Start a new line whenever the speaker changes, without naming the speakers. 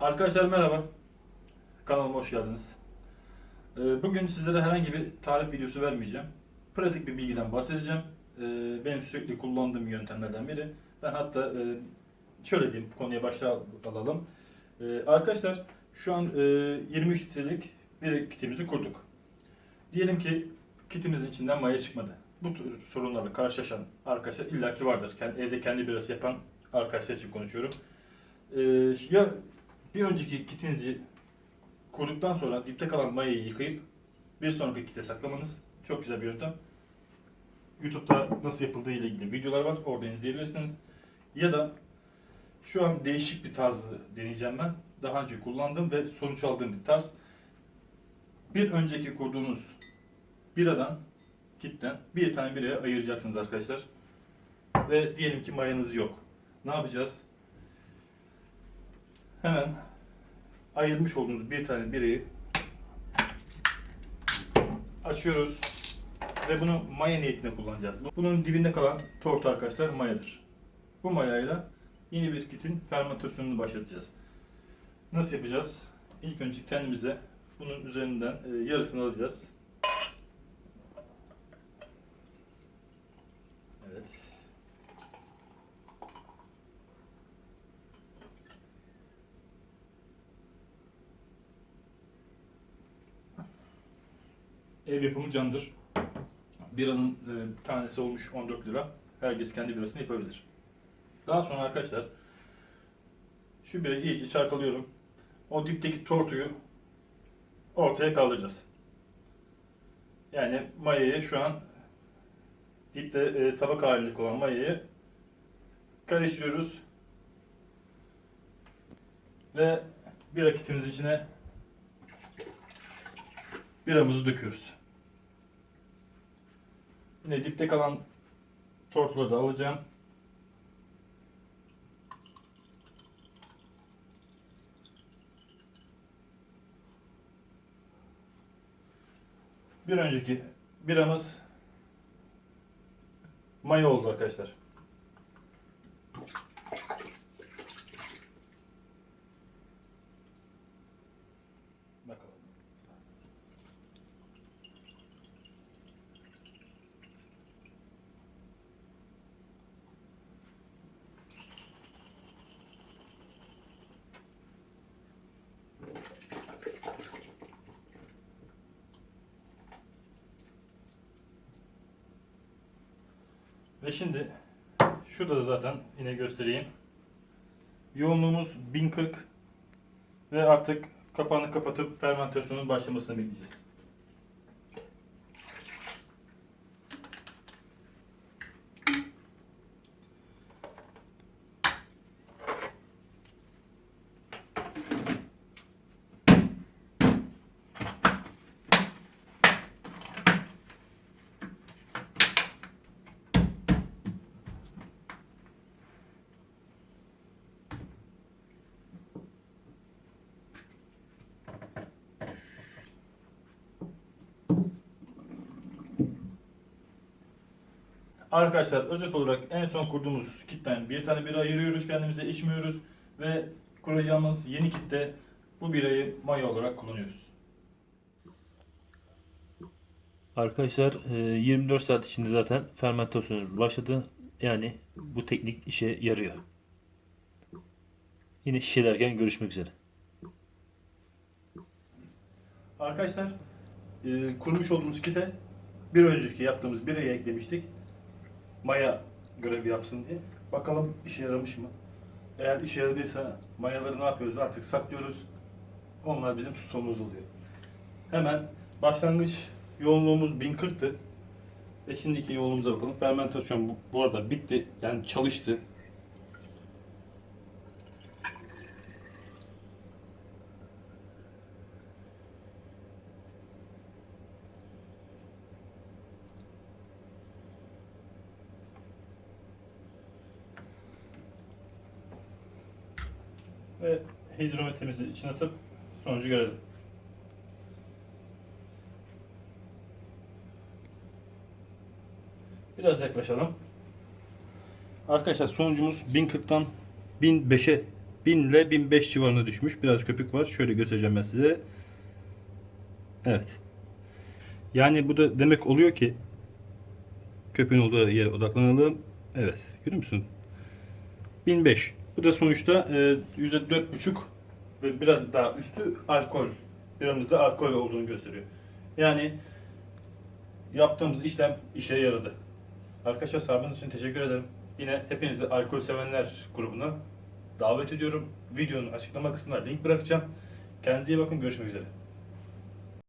Arkadaşlar merhaba. Kanalıma hoş geldiniz. Ee, Bugün sizlere herhangi bir tarif videosu vermeyeceğim. Pratik bir bilgiden bahsedeceğim. Ee, Benim sürekli kullandığım yöntemlerden biri. Ben hatta e, şöyle diyeyim, konuya başa alalım. Ee, Arkadaşlar şu an e, 23 litrelik bir kitimizi kurduk. Diyelim ki kitimizin içinden maya çıkmadı. Bu tür sorunlarla karşılaşan arkadaşlar illaki vardır. Evde kendi birası yapan arkadaşlar için konuşuyorum. Ya bir önceki kitinizi kurduktan sonra dipte kalan mayayı yıkayıp bir sonraki kite saklamanız çok güzel bir yöntem. YouTube'da nasıl yapıldığı ile ilgili videolar var. Orada izleyebilirsiniz. Ya da şu an değişik bir tarzı deneyeceğim ben. Daha önce kullandığım ve sonuç aldığım bir tarz. Bir önceki kurduğunuz biradan, kitten bir tane biraya ayıracaksınız arkadaşlar. Ve diyelim ki mayanız yok. Ne yapacağız? Hemen ayırmış olduğumuz bir tane bireyi açıyoruz ve bunu maya niyetine kullanacağız. Bunun dibinde kalan tortu arkadaşlar mayadır. Bu mayayla yeni bir kitin fermentasyonunu başlatacağız. Nasıl yapacağız? İlk önce kendimize bunun üzerinden e, yarısını alacağız. Evet. Ev yapımı candır. Biranın e, tanesi olmuş 14 lira. Herkes kendi birasını yapabilir. Daha sonra arkadaşlar şu birayı iyice çarkalıyorum. O dipteki tortuyu ortaya kaldıracağız. Yani mayayı şu an dipte e, tabak halinde olan mayayı karıştırıyoruz. Ve bira kitimizin içine biramızı döküyoruz. Yine dipte kalan tortuları da alacağım. Bir önceki biramız maya oldu arkadaşlar. Bakalım. Ve şimdi şurada da zaten yine göstereyim. Yoğunluğumuz 1040 ve artık kapağını kapatıp fermentasyonun başlamasını bekleyeceğiz. Arkadaşlar özet olarak en son kurduğumuz kitten bir tane bira ayırıyoruz kendimize içmiyoruz ve kuracağımız yeni kitte bu birayı maya olarak kullanıyoruz.
Arkadaşlar e, 24 saat içinde zaten fermentasyonumuz başladı. Yani bu teknik işe yarıyor. Yine şişelerken görüşmek üzere.
Arkadaşlar e, kurmuş olduğumuz kite bir önceki yaptığımız birayı eklemiştik. Maya görevi yapsın diye. Bakalım işe yaramış mı? Eğer işe yaradıysa mayaları ne yapıyoruz? Artık saklıyoruz. Onlar bizim stoğumuz oluyor. Hemen başlangıç yoğunluğumuz 1040'tı. Ve şimdiki yoğunluğumuza bakalım. Fermentasyon bu, bu arada bitti. Yani çalıştı. Ve hidrometremizi içine atıp sonucu görelim. Biraz yaklaşalım. Arkadaşlar sonucumuz 1040'tan 1005'e 1000 ile 1005 civarına düşmüş. Biraz köpük var. Şöyle göstereceğim ben size. Evet. Yani bu da demek oluyor ki köpüğün olduğu yere odaklanalım. Evet. Görüyor musun? 1005. Bu da sonuçta e, %4,5 ve biraz daha üstü alkol. Biramızda alkol olduğunu gösteriyor. Yani yaptığımız işlem işe yaradı. Arkadaşlar sabrınız için teşekkür ederim. Yine hepinizi alkol sevenler grubuna davet ediyorum. Videonun açıklama kısmına link bırakacağım. Kendinize iyi bakın. Görüşmek üzere.